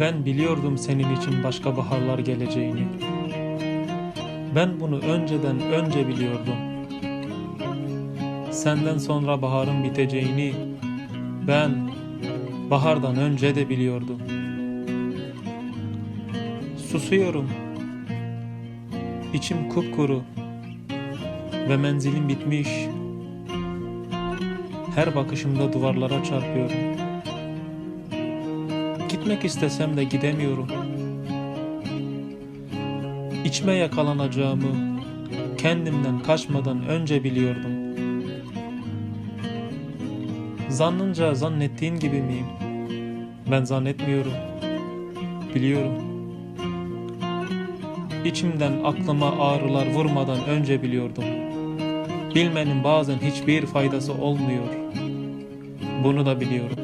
Ben biliyordum senin için başka baharlar geleceğini. Ben bunu önceden önce biliyordum. Senden sonra baharın biteceğini ben bahardan önce de biliyordum. Susuyorum. İçim kupkuru ve menzilim bitmiş. Her bakışımda duvarlara çarpıyorum. Gitmek istesem de gidemiyorum. İçme yakalanacağımı kendimden kaçmadan önce biliyordum. Zannınca zannettiğin gibi miyim? Ben zannetmiyorum. Biliyorum. İçimden aklıma ağrılar vurmadan önce biliyordum. Bilmenin bazen hiçbir faydası olmuyor. Bunu da biliyorum.